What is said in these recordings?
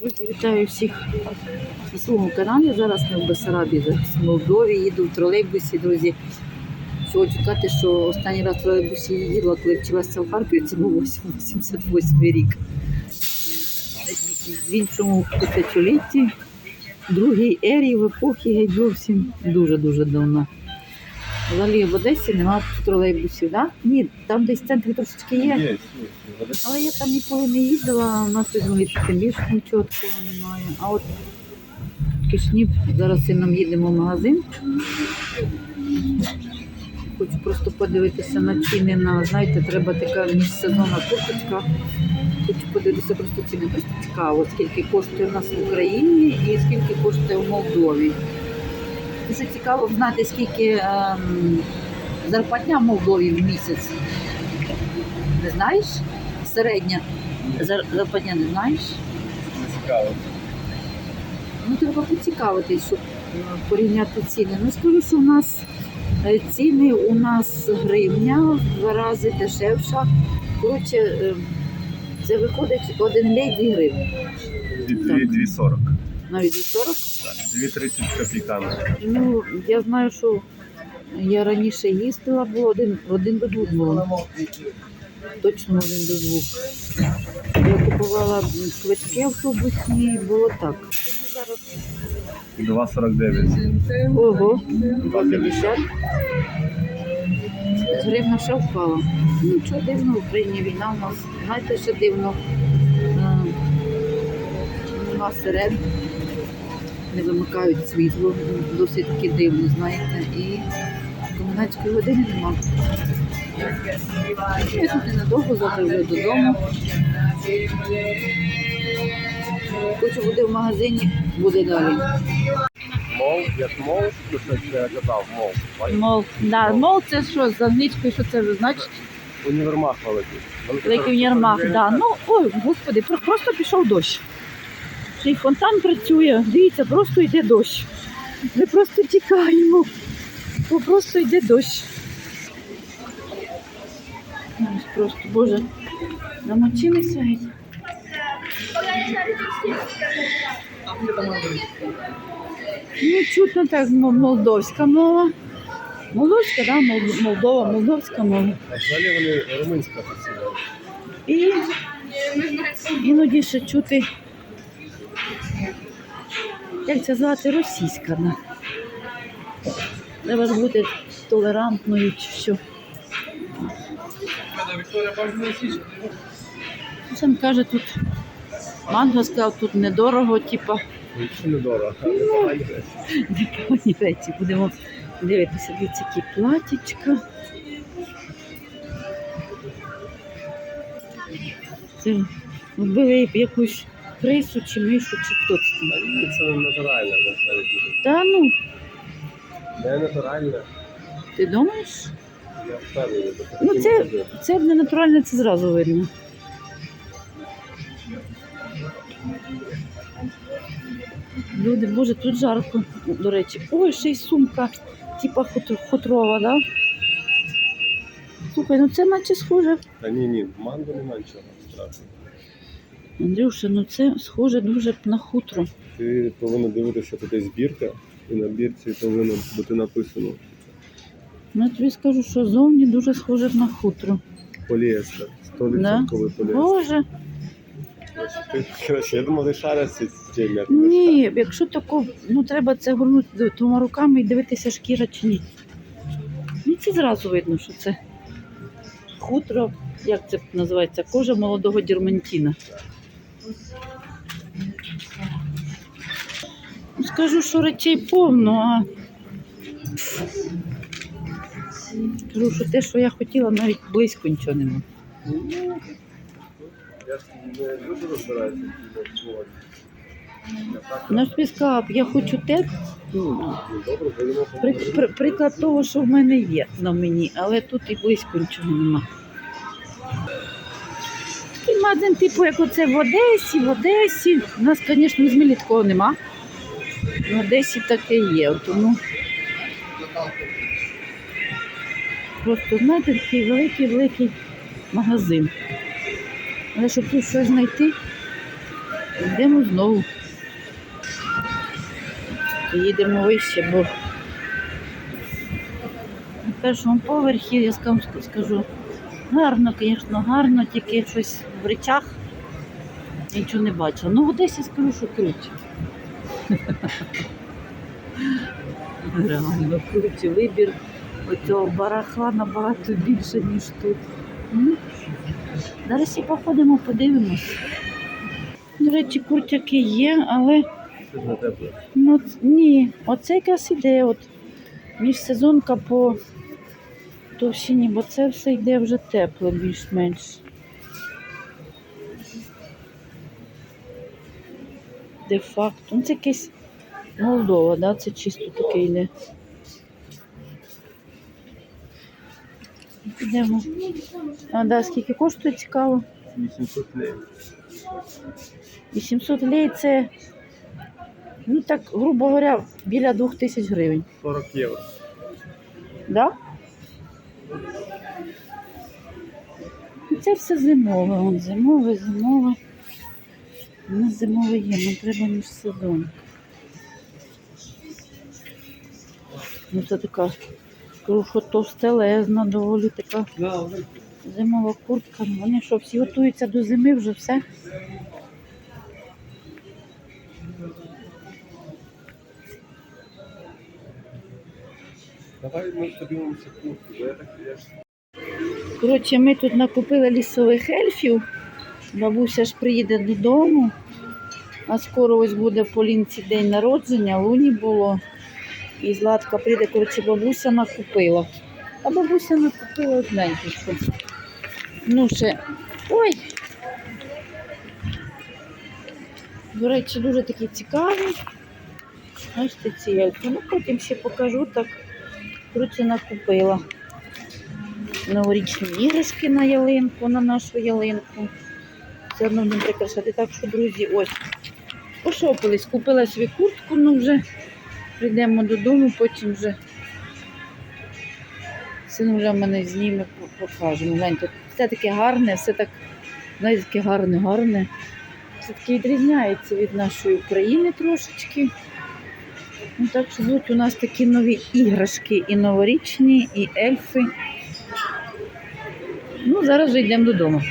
Друзі, вітаю всіх на своєму каналі. Зараз ми в Бесарабі, зараз в Молдові, їду в тролейбусі, друзі. Хочу сказати, що останній раз в тролейбусі їздила, коли вчилася в Харкові, це був 88 рік. В іншому тисячолітті, другій ері, в епохі геть зовсім дуже-дуже давно. Взагалі в Одесі немає тролейбусів, так? Да? Ні, там десь в центрі трошечки є. Є, є. Але я там ніколи не їздила, у нас тим більше нічого такого немає. А от Кишнів, зараз нам їдемо в магазин. Хочу просто подивитися на ціни на, знаєте, треба така міжсезонна курточка. Хочу подивитися просто ціни. Просто цікаво, скільки коштує в нас в Україні і скільки коштує в Молдові. Дуже цікаво знати, скільки ем, зарплатня в Молдові в місяць. Не знаєш? Середня зар- зарплатня не знаєш? Не цікаво. Ну, треба поцікавитись, щоб е, порівняти ціни. Ну, скажу, що у нас е, ціни у нас гривня в два рази дешевша. Коротше, е, це виходить один лей 2 гривні. Дві- дві- 2,40. Навіть 40. 2,30 копійками. Ну, я знаю, що я раніше їздила, було один, один до двох було. Точно один до двох. Я купувала квитки автобусні, було так. Ну, зараз 2,49. Ого, 2,50. Гривна ще впала. Ну, Нічого дивно, в Україні війна у нас. Знаєте, що дивно. Нема сирен, не вимикають світло. Досить таки дивно, знаєте. І комендантської години нема. Я тут ненадовго, завтра вже додому. Хочу бути в магазині, буде далі. Мол, як мол, я казав, мол. Мол, да, мол, це що за ничкою, що це вже значить? Універмаг великий. Великий універмаг, да. Ну, ой, господи, просто пішов дощ. Й фонтан працює. Дивіться, просто йде дощ. Ми просто тікаємо. Бо просто йде дощ. Ось просто, Боже, намочилися. Ну, чутно так молдовська мова. Молдовська, да, Молдова, молдовська мова. А взагалі вони румунська. І іноді ще чути, як це звати, російська. Да. Треба ж бути толерантною чи що. Ну, Сам каже, тут манго сказав, тут недорого, типа Нічого не дорого. непогані речі. Будемо дивитися, дивіться, які платічка. Це вбили якусь крису чи мишу, чи хто це там. Це не натуральне, насправді. Та ну, Не натуральне. ти думаєш? Я впевнений. бо Ну, це- не. Це не натуральне, це зразу видно. Люди, боже, тут жарко, до речі. Ой, ще й сумка, типа хутр- хутрова, да? Слухай, ну це наче схоже. Та ні, ні, манго нема нічого страшного. Андрюша, ну це схоже дуже на хутро. Ти повинен дивитися, тут збірка, і на бірці повинно бути написано Ну, я тобі скажу, що зовні дуже схоже на хутро. поліестер. 100% поліестер. Боже, коротше, я думав, ти шаришся з цим, як ні, якщо тако, ну треба це горнути двома руками і дивитися, шкіра чи ні. Ну, це зразу видно, що це хутро, як це називається, кожа молодого дірмантіна. Скажу, що речей повно, а скажу, що те, що я хотіла, навіть близько нічого нема. Я ж не дуже розбираюся в. Я хочу те, При, при, приклад того, що в мене є на мені, але тут і близько нічого нема. Такий магазин, типу, як оце в Одесі, в Одесі. У нас, звісно, Змілі такого нема. В Одесі таке є. Тому просто, знаєте, такий великий-великий магазин. Але щоб тут щось знайти, Йдемо знову. Їдемо вище, бо на першому поверхі, я скажу, гарно, звісно, гарно, тільки щось в речах нічого не бачила. Ну, в Одесі скажу, що круче. Реально круче. Вибір оцього барахла набагато більше, ніж тут. М? Зараз і походимо, подивимось. До речі, куртяки є, але ну ні, оце якраз іде от міжсезонка по товщині, бо це все йде вже тепло більш-менш. Де-факто. Ну, це якесь Молдова, да? це чисто таке йде. Підемо. А, да, скільки коштує цікаво? 800 лей. 800 лей це, ну так, грубо говоря, біля 2000 гривень. 40 євро. Да? Це все зимове. Вон, зимове, зимове. У нас зимове є, нам треба між сезон. Ну це така, скажу, товстелезна, доволі така зимова куртка. Ну, Вони що, всі готуються до зими вже все. Давай ми подивимося куртку, бо я так я ж Коротше, ми тут накупили лісових ельфів. Бабуся ж приїде додому. А скоро ось буде по лінці день народження, луні було. І Златка прийде, коротше, бабуся накупила. А бабуся накупила знаєте. Ну ще. Ой! До речі, дуже такі цікаві. Бачите, ці ельфи. Ну, потім ще покажу так. Коротше, накупила новорічні іграшки на ялинку, на нашу ялинку. Все одно будемо прикрашати. Так що, друзі, ось. Пошопились, купила собі куртку, ну вже прийдемо додому, потім вже син вже мене зніме, по- покажемо. Гляньте, все таке гарне, все так, знаєте, таке гарне, гарне. Все таки відрізняється від нашої України трошечки. Ну, так що будуть у нас такі нові іграшки і новорічні, і ельфи. Ну, зараз вже йдемо додому.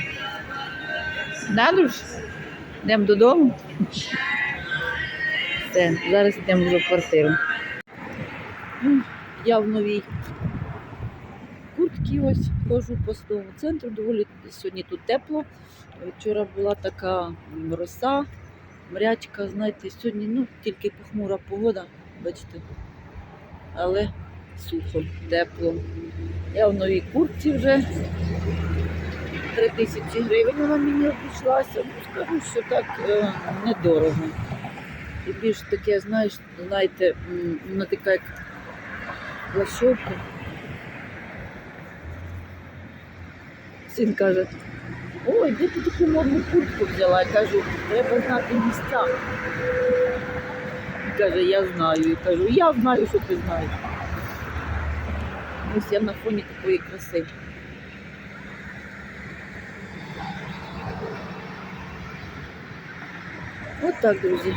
Да, Друж? Йдемо додому. Все, зараз йдемо вже в квартиру. Я в новій куртці ось ходжу по стовому центру. Доволі сьогодні тут тепло. Вчора була така роса, мрячка, знаєте, сьогодні ну, тільки похмура погода, бачите. Але сухо, тепло. Я в новій куртці вже. Три тисячі гривень вона мені обійшлася. Ну, скажу, що так е, недорого. І більш таке, знаєш, знаєте, вона така як плащовка. Син каже, ой, де ти таку модну куртку взяла? Я кажу, треба знати місця. Він Каже, я знаю. Я кажу, я знаю, що ти знаєш. Ось я на фоні такої краси. От так, друзі.